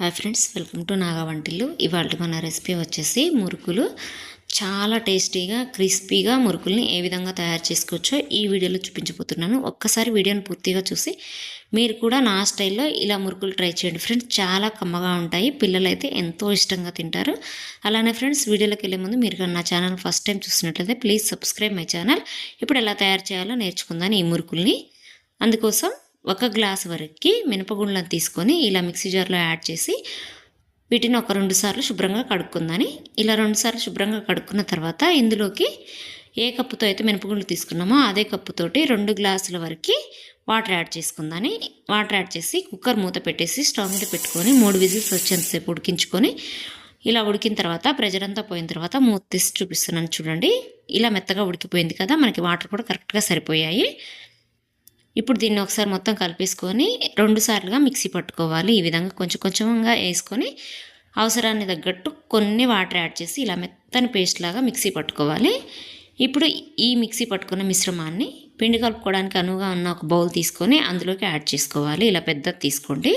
Hi friends welcome to Naga Vantillu. ఇవాళ మన recipe వచ్చేసి మురుకులు. చాలా టేస్టీగా క్రిస్పీగా మురుకుల్ని ఏ విధంగా తయారు చేసుకోవచ్చో ఈ వీడియోలో చూపించబోతున్నాను. ఒక్కసారి వీడియోని పూర్తిగా చూసి మీరు కూడా నా స్టైల్లో ఇలా మురుకులు ట్రై చేయండి ఫ్రెండ్స్. చాలా కమ్మగా ఉంటాయి పిల్లలైతే ఎంతో ఇష్టంగా తింటారు. అలానే ఫ్రెండ్స్ వీడియోలోకి వెళ్ళే ముందు మీరు నా ఛానల్ ఫస్ట్ టైం చూసినట్లయితే ప్లీజ్ సబ్స్క్రైబ్ మై ఛానల్. ఇప్పుడు ఎలా తయారు చేయాలో నేర్చుకుందాను ఈ మురుకుల్ని. అందుకోసం ఒక గ్లాస్ వరకు మినపగుండ్లను తీసుకొని ఇలా మిక్సీ జార్లో యాడ్ చేసి వీటిని ఒక రెండు సార్లు శుభ్రంగా కడుక్కుందని. ఇలా రెండు సార్లు శుభ్రంగా కడుక్కున్న తర్వాత ఇందులోకి ఏ కప్పుతో అయితే మినపగుండ్లు తీసుకున్నామో అదే కప్పుతోటి రెండు గ్లాసుల వరకు వాటర్ యాడ్ చేసుకుందని. వాటర్ యాడ్ చేసి కుక్కర్ మూత పెట్టేసి స్టవ్ మీద పెట్టుకొని మూడు విజిల్స్ వచ్చేంతసేపు ఉడికించుకొని ఇలా ఉడికిన తర్వాత ప్రెజర్ అంతా పోయిన తర్వాత మూత తీసి చూపిస్తున్నాను చూడండి. ఇలా మెత్తగా ఉడికిపోయింది కదా మనకి వాటర్ కూడా కరెక్ట్గా సరిపోయాయి. ఇప్పుడు దీన్ని ఒకసారి మొత్తం కలిపేసుకొని రెండు సార్లుగా మిక్సీ పట్టుకోవాలి. ఈ విధంగా కొంచెం కొంచెంగా వేసుకొని అవసరాన్ని తగ్గట్టు కొన్ని వాటర్ యాడ్ చేసి ఇలా మెత్తని పేస్ట్ లాగా మిక్సీ పట్టుకోవాలి. ఇప్పుడు ఈ మిక్సీ పట్టుకున్న మిశ్రమాన్ని పిండి కలుపుకోవడానికి అనువుగా ఉన్న ఒక బౌల్ తీసుకొని అందులోకి యాడ్ చేసుకోవాలి. ఇలా పెద్దది తీసుకోండి.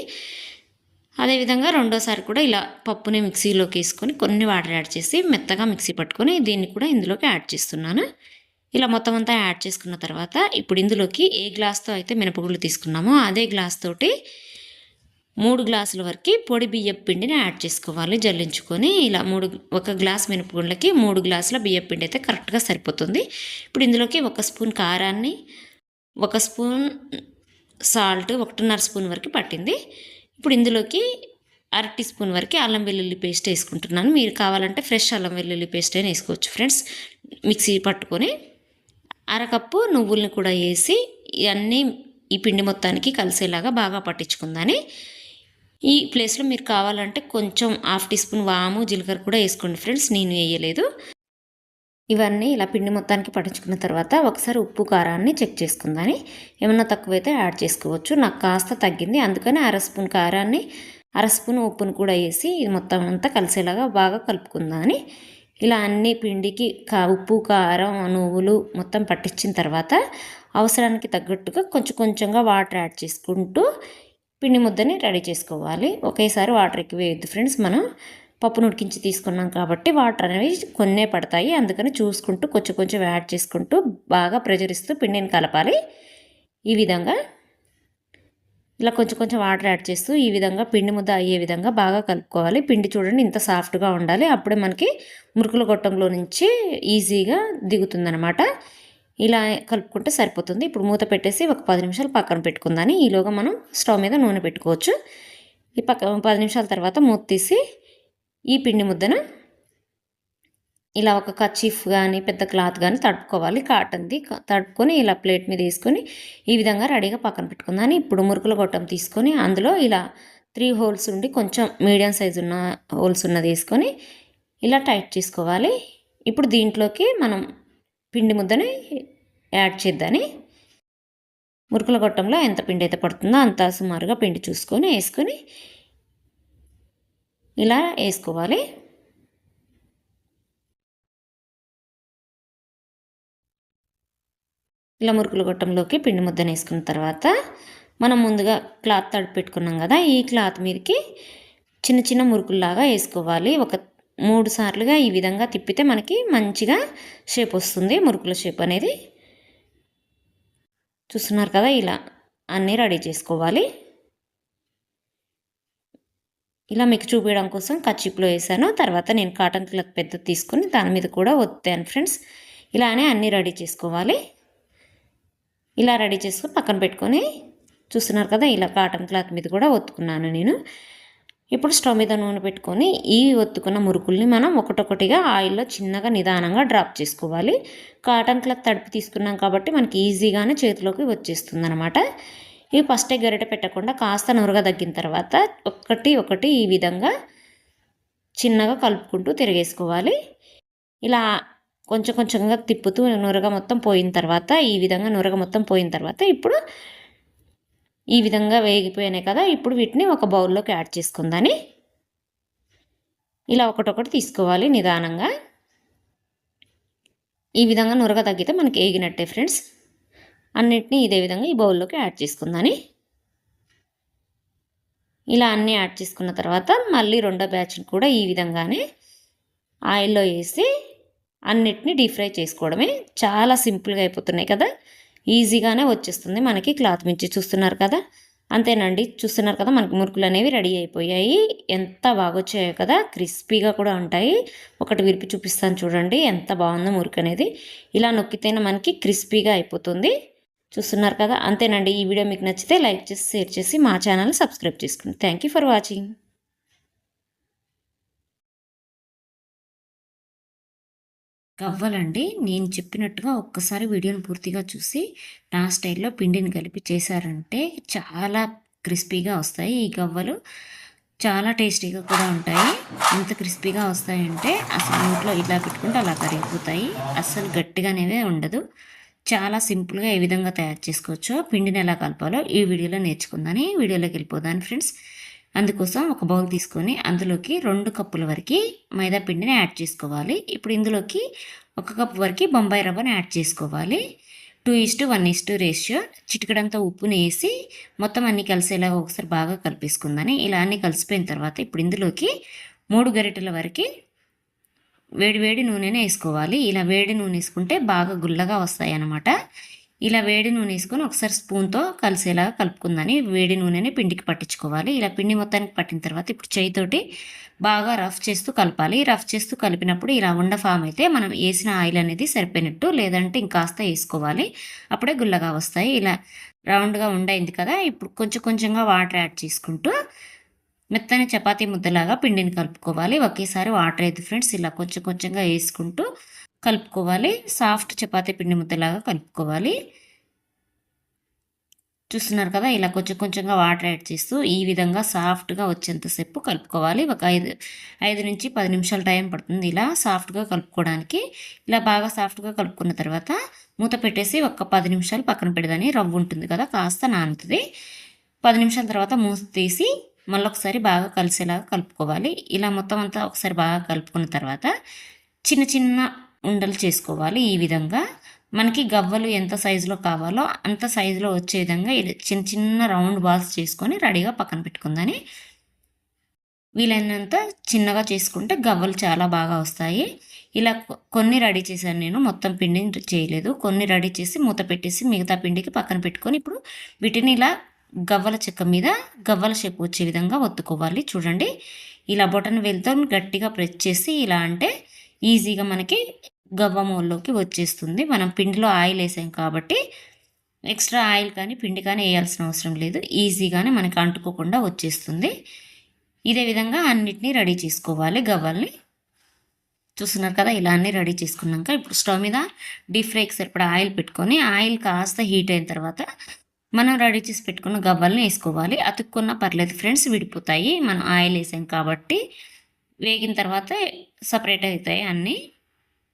అదేవిధంగా రెండోసారి కూడా ఇలా పప్పుని మిక్సీలోకి వేసుకొని కొన్ని వాటర్ యాడ్ చేసి మెత్తగా మిక్సీ పట్టుకొని దీన్ని కూడా ఇందులోకి యాడ్ చేస్తున్నాను. ఇలా మొత్తం అంతా యాడ్ చేసుకున్న తర్వాత ఇప్పుడు ఇందులోకి ఏ గ్లాస్తో అయితే మినపగుళ్ళు తీసుకున్నామో అదే గ్లాస్ తోటి మూడు గ్లాసుల వరకు పొడి బియ్యం పిండిని యాడ్ చేసుకోవాలి. జల్లించుకొని ఇలా మూడు ఒక గ్లాస్ మినపగుళ్ళకి మూడు గ్లాసుల బియ్యం పిండి అయితే కరెక్ట్గా సరిపోతుంది. ఇప్పుడు ఇందులోకి ఒక స్పూన్ కారాన్ని ఒక స్పూన్ సాల్ట్ ఒకటిన్నర స్పూన్ వరకు పట్టింది. ఇప్పుడు ఇందులోకి అర టీ స్పూన్ వరకు అల్లం వెల్లుల్లి పేస్ట్ వేసుకుంటున్నాను. మీరు కావాలంటే ఫ్రెష్ అల్లం వెల్లుల్లి పేస్ట్ అయినా వేసుకోవచ్చు ఫ్రెండ్స్. మిక్సీ పట్టుకొని అరకప్పు నువ్వుల్ని కూడా వేసి ఇవన్నీ ఈ పిండి మొత్తానికి కలిసేలాగా బాగా పట్టించుకుందని. ఈ ప్లేస్లో మీరు కావాలంటే కొంచెం హాఫ్ టీ స్పూన్ వాము జీలకర్ర కూడా వేసుకోండి ఫ్రెండ్స్. నేను వేయలేదు. ఇవన్నీ ఇలా పిండి మొత్తానికి పట్టించుకున్న తర్వాత ఒకసారి ఉప్పు కారాన్ని చెక్ చేసుకుందని. ఏమన్నా తక్కువైతే యాడ్ చేసుకోవచ్చు. నాకు కాస్త తగ్గింది. అందుకని అర స్పూన్ కారాన్ని అర స్పూన్ ఉప్పును కూడా వేసి ఇది మొత్తం అంతా కలిసేలాగా బాగా కలుపుకుందాని. ఇలా అన్ని పిండికి కా ఉప్పు కారం నువ్వులు మొత్తం పట్టించిన తర్వాత అవసరానికి తగ్గట్టుగా కొంచెం కొంచెంగా వాటర్ యాడ్ చేసుకుంటూ పిండి ముద్దని రెడీ చేసుకోవాలి. ఒకేసారి వాటర్ ఎక్కువ వేయద్దు ఫ్రెండ్స్. మనం పప్పును ఉడికించి తీసుకున్నాం కాబట్టి వాటర్ అనేవి కొన్నే పడతాయి. అందుకని చూసుకుంటూ కొంచెం కొంచెం యాడ్ చేసుకుంటూ బాగా ప్రెజర్ ఇస్తూ పిండిని కలపాలి. ఈ విధంగా ఇలా కొంచెం కొంచెం వాటర్ యాడ్ చేస్తూ ఈ విధంగా పిండి ముద్ద అయ్యే విధంగా బాగా కలుపుకోవాలి. పిండి చూడండి ఇంత సాఫ్ట్గా ఉండాలి. అప్పుడే మనకి మురుకుల గొట్టంలో నుంచి ఈజీగా దిగుతుందనమాట ఇలా కలుపుకుంటే సరిపోతుంది. ఇప్పుడు మూత పెట్టేసి ఒక పది నిమిషాలు పక్కన పెట్టుకుందాని. ఈలోగా మనం స్టవ్ మీద నూనె పెట్టుకోవచ్చు. ఈ పక్క పది నిమిషాల తర్వాత మూత తీసి ఈ పిండి ముద్దను ఇలా ఒక కచీఫ్ కానీ పెద్ద క్లాత్ కానీ తడుపుకోవాలి. కాటన్ది తడుపుకొని ఇలా ప్లేట్ మీద వేసుకొని ఈ విధంగా రెడీగా పక్కన పెట్టుకుందాం. ఇప్పుడు మురుకుల గొట్టం తీసుకొని అందులో ఇలా త్రీ హోల్స్ ఉండి కొంచెం మీడియం సైజు ఉన్న హోల్స్ ఉన్నది వేసుకొని ఇలా టైట్ చేసుకోవాలి. ఇప్పుడు దీంట్లోకి మనం పిండి ముద్దని యాడ్ చేద్దాని మురుకుల గొట్టంలో ఎంత పిండి అయితే పడుతుందో అంత సుమారుగా పిండి చూసుకొని వేసుకొని ఇలా వేసుకోవాలి. ఇలా మురుకుల గొట్టంలోకి పిండి ముద్దను వేసుకున్న తర్వాత మనం ముందుగా క్లాత్ తడి పెట్టుకున్నాం కదా ఈ క్లాత్ మీదకి చిన్న చిన్న మురుకుల్లాగా వేసుకోవాలి. ఒక మూడు సార్లుగా ఈ విధంగా తిప్పితే మనకి మంచిగా షేప్ వస్తుంది మురుకుల షేప్ అనేది. చూస్తున్నారు కదా ఇలా అన్నీ రెడీ చేసుకోవాలి. ఇలా మీకు చూపించడం కోసం కచ్చిప్లో వేసాను. తర్వాత నేను కాటన్ క్లాత్ పెద్ద తీసుకొని దాని మీద కూడా వత్తాను ఫ్రెండ్స్. ఇలానే అన్నీ రెడీ చేసుకోవాలి. ఇలా రెడీ చేసుకొని పక్కన పెట్టుకొని చూస్తున్నారు కదా ఇలా కాటన్ క్లాత్ మీద కూడా ఒత్తుకున్నాను నేను. ఇప్పుడు స్టవ్ మీద నూనె పెట్టుకొని ఈ ఒత్తుకున్న మురుకుల్ని మనం ఒకటొకటిగా ఆయిల్లో చిన్నగా నిదానంగా డ్రాప్ చేసుకోవాలి. కాటన్ క్లాత్ తడిపి తీసుకున్నాం కాబట్టి మనకి ఈజీగానే చేతిలోకి వచ్చేస్తుంది అనమాట ఇవి ఫస్టే గరిట పెట్టకుండా కాస్త నురగ తగ్గిన తర్వాత ఒకటి ఒకటి ఈ విధంగా చిన్నగా కలుపుకుంటూ తిరిగేసుకోవాలి. ఇలా కొంచెం కొంచెంగా తిప్పుతూ నురగ మొత్తం పోయిన తర్వాత ఈ విధంగా నురగ మొత్తం పోయిన తర్వాత ఇప్పుడు ఈ విధంగా వేగిపోయినాయి కదా ఇప్పుడు వీటిని ఒక బౌల్లోకి యాడ్ చేసుకుందని. ఇలా ఒకటొకటి తీసుకోవాలి నిదానంగా. ఈ విధంగా నురగ తగ్గితే మనకి వేగినట్టే ఫ్రెండ్స్. అన్నిటినీ ఇదే విధంగా ఈ బౌల్లోకి యాడ్ చేసుకుందని. ఇలా అన్నీ యాడ్ చేసుకున్న తర్వాత మళ్ళీ రెండో బ్యాచ్ని కూడా ఈ విధంగానే ఆయిల్లో వేసి అన్నిటిని డీప్ ఫ్రై చేసుకోవడమే చాలా సింపుల్గా అయిపోతున్నాయి కదా. ఈజీగానే వచ్చేస్తుంది మనకి క్లాత్ మించి. చూస్తున్నారు కదా? అంతేనండి. చూస్తున్నారు కదా మనకి మురుకులు అనేవి రెడీ అయిపోయాయి. ఎంత బాగా వచ్చాయో కదా. క్రిస్పీగా కూడా ఉంటాయి. ఒకటి విరిపి చూపిస్తాను చూడండి. ఎంత బాగుందో మురుకు అనేది. ఇలా నొక్కితేనే మనకి క్రిస్పీగా అయిపోతుంది. చూస్తున్నారు కదా? అంతేనండి. ఈ వీడియో మీకు నచ్చితే లైక్ చేసి షేర్ చేసి మా ఛానల్ సబ్స్క్రైబ్ చేసుకోండి థ్యాంక్ యూ ఫర్ వాచింగ్. గవ్వలండి. నేను చెప్పినట్టుగా ఒక్కసారి వీడియోని పూర్తిగా చూసి నా స్టైల్లో పిండిని కలిపి చేశారంటే చాలా క్రిస్పీగా వస్తాయి ఈ గవ్వలు. చాలా టేస్టీగా కూడా ఉంటాయి. ఎంత క్రిస్పీగా వస్తాయంటే అసలు నోట్లో ఇలా పెట్టుకుంటే అలా కరిగిపోతాయి. అస్సలు గట్టిగానేవే ఉండదు. చాలా సింపుల్గా ఏ విధంగా తయారు చేసుకోవచ్చో పిండిని ఎలా కలపాలో ఈ వీడియోలో నేర్చుకుందని. వీడియోలోకి వెళ్ళిపోదాను ఫ్రెండ్స్. అందుకోసం ఒక బౌల్ తీసుకొని అందులోకి రెండు కప్పుల వరకు మైదా పిండిని యాడ్ చేసుకోవాలి. ఇప్పుడు ఇందులోకి ఒక కప్పు వరకు బొంబాయి రవ్వని యాడ్ చేసుకోవాలి. Two is to one is to ratio చిటికడంతా ఉప్పుని వేసి మొత్తం అన్నీ కలిసేలా ఒకసారి బాగా కలిపేసుకుందని. ఇలా అన్నీ కలిసిపోయిన తర్వాత ఇప్పుడు ఇందులోకి మూడు గరిటెల వరకు వేడి వేడి నూనెనే వేసుకోవాలి. ఇలా వేడి నూనె వేసుకుంటే బాగా గుల్లగా వస్తాయి అన్నమాట ఇలా వేడి నూనె వేసుకొని ఒకసారి స్పూన్తో కలిసేలాగా కలుపుకుందని వేడి నూనెని పిండికి పట్టించుకోవాలి. ఇలా పిండి మొత్తానికి పట్టిన తర్వాత ఇప్పుడు చేయితోటి బాగా రఫ్ చేస్తూ కలపాలి. రఫ్ చేస్తూ కలిపినప్పుడు ఇలా ఉండ ఫామ్ అయితే మనం వేసిన ఆయిల్ అనేది సరిపోయినట్టు లేదంటే ఇంకాస్త వేసుకోవాలి. అప్పుడే గుల్లగా వస్తాయి. ఇలా రౌండ్గా ఉండైంది కదా ఇప్పుడు కొంచెం కొంచెంగా వాటర్ యాడ్ చేసుకుంటూ మెత్తని చపాతీ ముద్దలాగా పిండిని కలుపుకోవాలి. ఒకేసారి వాటర్ అయితే ఫ్రెండ్స్ ఇలా కొంచెం కొంచెంగా వేసుకుంటూ కలుపుకోవాలి. సాఫ్ట్ చపాతీ పిండి ముద్దలాగా కలుపుకోవాలి. చూస్తున్నారు కదా ఇలా కొంచెం కొంచెంగా వాటర్ యాడ్ చేస్తూ ఈ విధంగా సాఫ్ట్గా వచ్చేంతసేపు కలుపుకోవాలి. ఒక ఐదు ఐదు నుంచి పది నిమిషాల టైం పడుతుంది ఇలా సాఫ్ట్గా కలుపుకోవడానికి. ఇలా బాగా సాఫ్ట్గా కలుపుకున్న తర్వాత మూత పెట్టేసి ఒక పది నిమిషాలు పక్కన పెడదాని రవ్వు ఉంటుంది కదా కాస్త నానుతుంది. పది నిమిషాల తర్వాత మూత తీసి మళ్ళొకసారి బాగా కలిసేలాగా కలుపుకోవాలి. ఇలా మొత్తం అంతా ఒకసారి బాగా కలుపుకున్న తర్వాత చిన్న చిన్న ఉండలు చేసుకోవాలి. ఈ విధంగా మనకి గవ్వలు ఎంత సైజులో కావాలో అంత సైజులో వచ్చే విధంగా చిన్న చిన్న రౌండ్ బాల్స్ చేసుకొని రెడీగా పక్కన పెట్టుకుందని. వీలైనంత చిన్నగా చేసుకుంటే గవ్వలు చాలా బాగా వస్తాయి. ఇలా కొన్ని రెడీ చేశాను నేను. మొత్తం పిండిని చేయలేదు. కొన్ని రెడీ చేసి మూత పెట్టేసి మిగతా పిండికి పక్కన పెట్టుకొని ఇప్పుడు వీటిని ఇలా గవ్వల చెక్క మీద గవ్వల షేప్ వచ్చే విధంగా ఒత్తుకోవాలి. చూడండి. ఇలా బొటన్ వెళ్తూ గట్టిగా ప్రెస్ చేసి ఇలా అంటే ఈజీగా మనకి గవ్వమూల్లోకి వచ్చేస్తుంది. మనం పిండిలో ఆయిల్ వేసాం కాబట్టి ఎక్స్ట్రా ఆయిల్ కానీ పిండి కానీ వేయాల్సిన అవసరం లేదు. ఈజీగానే మనకి అంటుకోకుండా వచ్చేస్తుంది. ఇదే విధంగా అన్నిటినీ రెడీ చేసుకోవాలి గవ్వల్ని. చూస్తున్నారు కదా ఇలా అన్నీ రెడీ చేసుకున్నాక ఇప్పుడు స్టవ్ మీద డీప్ ఫ్రైకి సరిపడా ఆయిల్ పెట్టుకొని ఆయిల్ కాస్త హీట్ అయిన తర్వాత మనం రెడీ చేసి పెట్టుకున్న గవ్వల్ని వేసుకోవాలి. అతుక్కున్న పర్లేదు ఫ్రెండ్స్ విడిపోతాయి. మనం ఆయిల్ వేసాం కాబట్టి వేగిన తర్వాత సపరేట్ అవుతాయి అన్నీ.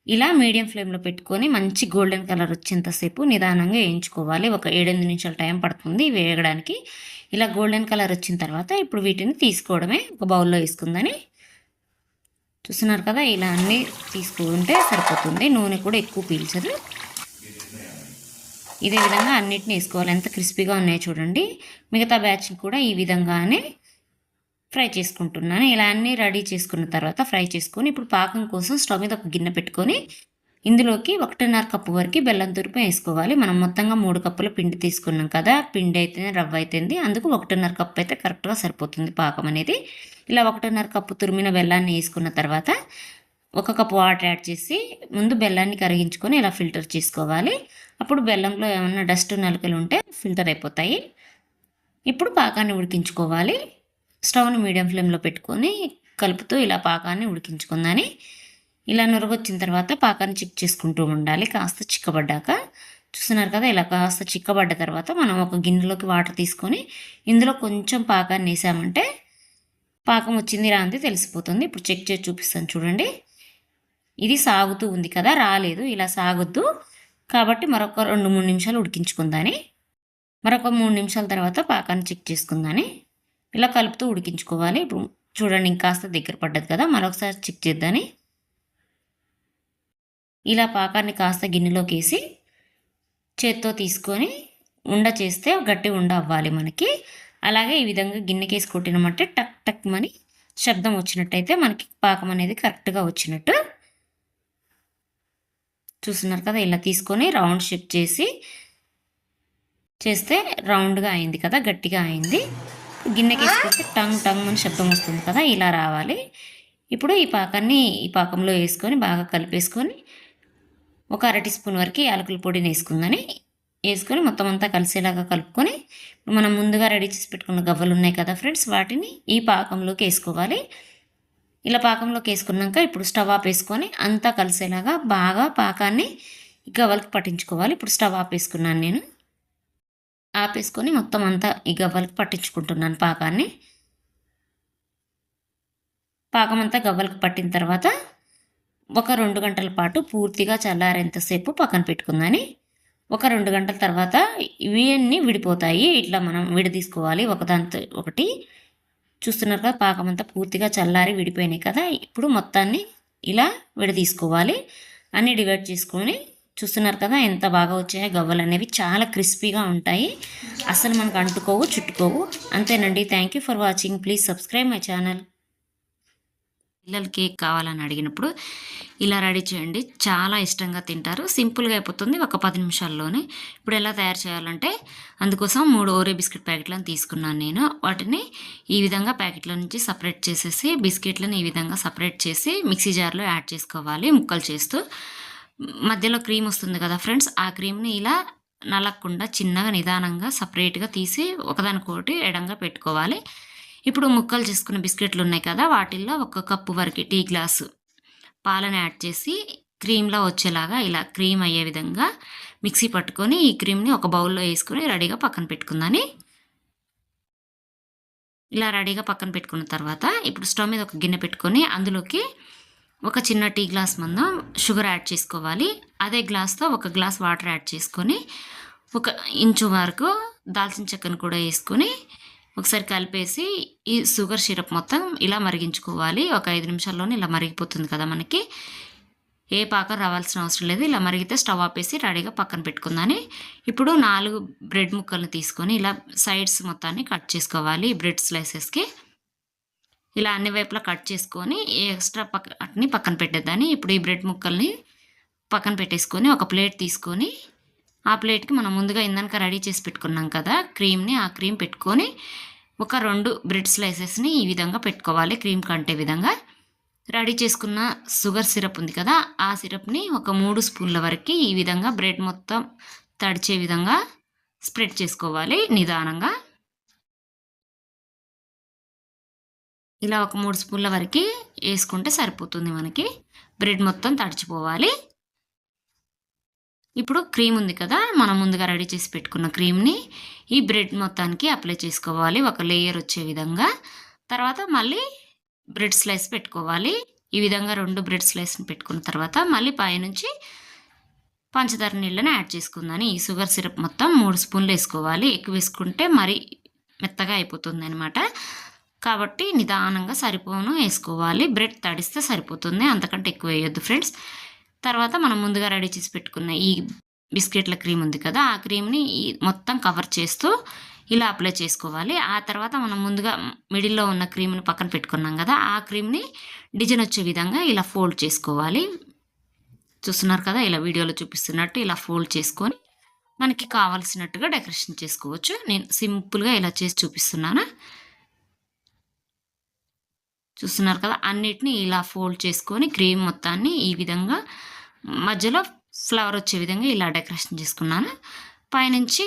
ఇలా మీడియం ఫ్లేమ్లో పెట్టుకొని మంచి గోల్డెన్ కలర్ వచ్చేంతసేపు నిదానంగా వేయించుకోవాలి. ఒక ఏడెనిమిది నిమిషాల టైం పడుతుంది వేయడానికి. ఇలా గోల్డెన్ కలర్ వచ్చిన తర్వాత ఇప్పుడు వీటిని తీసుకోవడమే ఒక బౌల్లో వేసుకుందని చూస్తున్నారు కదా ఇలా అన్నీ తీసుకుంటే సరిపోతుంది. నూనె కూడా ఎక్కువ పీల్చదు. ఇదే విధంగా అన్నిటిని వేసుకోవాలి. ఎంత క్రిస్పీగా ఉన్నాయో చూడండి. మిగతా బ్యాచ్ కూడా ఈ విధంగానే ఫ్రై చేసుకుంటున్నాను ఇలా అన్నీ రెడీ చేసుకున్న తర్వాత ఫ్రై చేసుకొని ఇప్పుడు పాకం కోసం స్టవ్ మీద ఒక గిన్నె పెట్టుకొని ఇందులోకి ఒకటిన్నర కప్పు వరకు బెల్లం తురుపు వేసుకోవాలి. మనం మొత్తంగా మూడు కప్పుల పిండి తీసుకున్నాం కదా పిండి అయితే రవ్వ అయితేంది. అందుకు ఒకటిన్నర కప్పు అయితే కరెక్ట్గా సరిపోతుంది పాకం అనేది. ఇలా ఒకటిన్నర కప్పు తురిమిన బెల్లాన్ని వేసుకున్న తర్వాత ఒక కప్పు వాటర్ యాడ్ చేసి ముందు బెల్లాన్ని కరిగించుకొని ఇలా ఫిల్టర్ చేసుకోవాలి. అప్పుడు బెల్లంలో ఏమైనా డస్ట్ నలుకలు ఉంటే ఫిల్టర్ అయిపోతాయి. ఇప్పుడు పాకాన్ని ఉడికించుకోవాలి. స్టవ్ని మీడియం ఫ్లేమ్లో పెట్టుకొని కలుపుతూ ఇలా పాకాన్ని ఉడికించుకుందని. ఇలా నురగొచ్చిన తర్వాత పాకాన్ని చెక్ చేసుకుంటూ ఉండాలి. కాస్త చిక్కబడ్డాక. చూస్తున్నారు కదా ఇలా కాస్త చిక్కబడ్డ తర్వాత మనం ఒక గిన్నెలోకి వాటర్ తీసుకొని ఇందులో కొంచెం పాకాన్ని వేసామంటే పాకం వచ్చింది రా అంతే తెలిసిపోతుంది. ఇప్పుడు చెక్ చేసి చూపిస్తాను చూడండి. ఇది సాగుతూ ఉంది కదా రాలేదు ఇలా సాగొద్దు. కాబట్టి మరొక రెండు మూడు నిమిషాలు ఉడికించుకుందాని. మరొక మూడు నిమిషాల తర్వాత పాకాన్ని చెక్ చేసుకుందాని. ఇలా కలుపుతూ ఉడికించుకోవాలి. ఇప్పుడు చూడండి ఇంకాస్త దగ్గర పడ్డది కదా మరొకసారి చెక్ చేద్దాని. ఇలా పాకాన్ని కాస్త గిన్నెలోకి వేసి చేత్తో తీసుకొని ఉండ చేస్తే గట్టి ఉండ అవ్వాలి మనకి. అలాగే ఈ విధంగా గిన్నెకేసి కొట్టినమంటే టక్ టక్ మని శబ్దం వచ్చినట్టయితే మనకి పాకం అనేది కరెక్ట్గా వచ్చినట్టు. చూస్తున్నారు కదా ఇలా తీసుకొని రౌండ్ షేప్ చేసి చేస్తే రౌండ్గా అయింది కదా గట్టిగా అయింది. గిన్నెకి వేసుకుంటే టంగ్ టంగ్ అని శబ్దం వస్తుంది కదా ఇలా రావాలి. ఇప్పుడు ఈ పాకాన్ని ఈ పాకంలో వేసుకొని బాగా కలిపేసుకొని ఒక అర టీ స్పూన్ వరకు యాలకుల పొడిని వేసుకుందని. వేసుకొని మొత్తం అంతా కలిసేలాగా కలుపుకొని మనం ముందుగా రెడీ చేసి పెట్టుకున్న గవ్వలు ఉన్నాయి కదా ఫ్రెండ్స్ వాటిని ఈ పాకంలోకి వేసుకోవాలి. ఇలా పాకంలోకి వేసుకున్నాక ఇప్పుడు స్టవ్ ఆఫ్ వేసుకొని అంతా కలిసేలాగా బాగా పాకాన్ని ఈ గవ్వలకి పట్టించుకోవాలి. ఇప్పుడు స్టవ్ ఆఫ్ వేసుకున్నాను నేను. ఆపేసుకొని మొత్తం అంతా ఈ గవ్వలకి పట్టించుకుంటున్నాను పాకాన్ని. పాకం అంతా గవ్వలకు పట్టిన తర్వాత ఒక రెండు గంటల పాటు పూర్తిగా చల్లారేంతసేపు పక్కన పెట్టుకుందని. ఒక రెండు గంటల తర్వాత ఇవన్నీ విడిపోతాయి. ఇట్లా మనం విడదీసుకోవాలి. ఒకదాంతో ఒకటి. చూస్తున్నారు కదా పాకం అంతా పూర్తిగా చల్లారి విడిపోయినాయి కదా. ఇప్పుడు మొత్తాన్ని ఇలా విడదీసుకోవాలి. అన్నీ డివైడ్ చేసుకొని చూస్తున్నారు కదా ఎంత బాగా వచ్చాయో గవ్వలు అనేవి. చాలా క్రిస్పీగా ఉంటాయి. అసలు మనకు అంటుకోవు చుట్టుకోవు. అంతేనండి. Thank you for watching please subscribe my channel పిల్లలు కేక్ కావాలని అడిగినప్పుడు ఇలా రెడీ చేయండి. చాలా ఇష్టంగా తింటారు. సింపుల్గా అయిపోతుంది ఒక పది నిమిషాల్లోనే. ఇప్పుడు ఎలా తయారు చేయాలంటే అందుకోసం మూడు ఓరే బిస్కెట్ ప్యాకెట్లను తీసుకున్నాను నేను. వాటిని ఈ విధంగా ప్యాకెట్ల నుంచి సపరేట్ చేసేసి బిస్కెట్లను ఈ విధంగా సపరేట్ చేసి మిక్సీ జార్లో యాడ్ చేసుకోవాలి ముక్కలు చేస్తూ. మధ్యలో క్రీమ్ వస్తుంది కదా ఫ్రెండ్స్ ఆ క్రీమ్ని ఇలా నలగకుండా చిన్నగా నిదానంగా సపరేట్గా తీసి ఒకదానికొకటి ఎడంగా పెట్టుకోవాలి. ఇప్పుడు ముక్కలు చేసుకున్న బిస్కెట్లు ఉన్నాయి కదా వాటిల్లో ఒక కప్పు వరకు టీ గ్లాసు పాలను యాడ్ చేసి క్రీమ్లా వచ్చేలాగా ఇలా క్రీమ్ అయ్యే విధంగా మిక్సీ పట్టుకొని ఈ క్రీమ్ని ఒక బౌల్లో వేసుకొని రెడీగా పక్కన పెట్టుకుందని. ఇలా రెడీగా పక్కన పెట్టుకున్న తర్వాత ఇప్పుడు స్టవ్ మీద ఒక గిన్నె పెట్టుకొని అందులోకి ఒక చిన్న టీ గ్లాస్ మందం షుగర్ యాడ్ చేసుకోవాలి. అదే గ్లాస్తో ఒక గ్లాస్ వాటర్ యాడ్ చేసుకొని ఒక ఇంచు వరకు దాల్చిన చెక్కను కూడా వేసుకొని ఒకసారి కలిపేసి ఈ షుగర్ సిరప్ మొత్తం ఇలా మరిగించుకోవాలి. ఒక ఐదు నిమిషాల్లోనే ఇలా మరిగిపోతుంది కదా మనకి. ఏ పాకం రావాల్సిన అవసరం లేదు. ఇలా మరిగితే స్టవ్ ఆపేసి రెడీగా పక్కన పెట్టుకుందని. ఇప్పుడు నాలుగు బ్రెడ్ ముక్కల్ని తీసుకొని ఇలా సైడ్స్ మొత్తాన్ని కట్ చేసుకోవాలి. బ్రెడ్ స్లైసెస్కి ఇలా అన్ని వైపులా కట్ చేసుకొని ఎక్స్ట్రా పక్కని పక్కన పెట్టేద్దాన్ని. ఇప్పుడు ఈ బ్రెడ్ ముక్కల్ని పక్కన పెట్టేసుకొని ఒక ప్లేట్ తీసుకొని ఆ ప్లేట్కి మనం ముందుగా ఇందనక రెడీ చేసి పెట్టుకున్నాం కదా క్రీమ్ని ఆ క్రీమ్ పెట్టుకొని ఒక రెండు బ్రెడ్ స్లైసెస్ని ఈ విధంగా పెట్టుకోవాలి క్రీమ్ కంటే విధంగా. రెడీ చేసుకున్న షుగర్ సిరప్ ఉంది కదా ఆ సిరప్ని ఒక మూడు స్పూన్ల వరకు ఈ విధంగా బ్రెడ్ మొత్తం తడిచే విధంగా స్ప్రెడ్ చేసుకోవాలి నిదానంగా. ఇలా ఒక మూడు స్పూన్ల వరకు వేసుకుంటే సరిపోతుంది మనకి. బ్రెడ్ మొత్తం తడిచిపోవాలి. ఇప్పుడు క్రీమ్ ఉంది కదా మనం ముందుగా రెడీ చేసి పెట్టుకున్న క్రీమ్ని ఈ బ్రెడ్ మొత్తానికి అప్లై చేసుకోవాలి ఒక లేయర్ వచ్చే విధంగా. తర్వాత మళ్ళీ బ్రెడ్ స్లైస్ పెట్టుకోవాలి. ఈ విధంగా రెండు బ్రెడ్ స్లైస్ని పెట్టుకున్న తర్వాత మళ్ళీ పైనుంచి పంచదార నీళ్ళని యాడ్ చేసుకుందని ఈ షుగర్ సిరప్ మొత్తం మూడు స్పూన్లు వేసుకోవాలి. ఎక్కువ వేసుకుంటే మరీ మెత్తగా అయిపోతుంది అనమాట కాబట్టి నిదానంగా సరిపోను వేసుకోవాలి. బ్రెడ్ తడిస్తే సరిపోతుంది. అంతకంటే ఎక్కువ వేయొద్దు ఫ్రెండ్స్. తర్వాత మనం ముందుగా రెడీ చేసి పెట్టుకున్న ఈ బిస్కెట్ల క్రీమ్ ఉంది కదా ఆ క్రీమ్ని మొత్తం కవర్ చేస్తూ ఇలా అప్లై చేసుకోవాలి. ఆ తర్వాత మనం ముందుగా మిడిల్లో ఉన్న క్రీమ్ని పక్కన పెట్టుకున్నాం కదా ఆ క్రీమ్ని డిజైన్ వచ్చే విధంగా ఇలా ఫోల్డ్ చేసుకోవాలి. చూస్తున్నారు కదా ఇలా వీడియోలో చూపిస్తున్నట్టు ఇలా ఫోల్డ్ చేసుకొని మనకి కావాల్సినట్టుగా డెకరేషన్ చేసుకోవచ్చు. నేను సింపుల్గా ఇలా చేసి చూపిస్తున్నాను. చూస్తున్నారు కదా అన్నిటిని ఇలా ఫోల్డ్ చేసుకొని క్రీమ్ మొత్తాన్ని ఈ విధంగా మధ్యలో ఫ్లవర్ వచ్చే విధంగా ఇలా డెకరేషన్ చేసుకున్నాను. పైనుంచి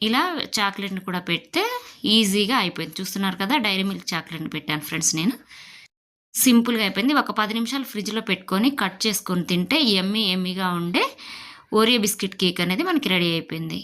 ఇలా చాక్లెట్ని కూడా పెడితే ఈజీగా అయిపోయింది. చూస్తున్నారు కదా డైరీ మిల్క్ చాక్లెట్ని పెట్టాను ఫ్రెండ్స్ నేను. సింపుల్గా అయిపోయింది. ఒక పది నిమిషాలు ఫ్రిడ్జ్లో పెట్టుకొని కట్ చేసుకొని తింటే ఎమ్మీ ఎమ్మీగా ఉండే ఓరియో బిస్కెట్ కేక్ అనేది మనకి రెడీ అయిపోయింది.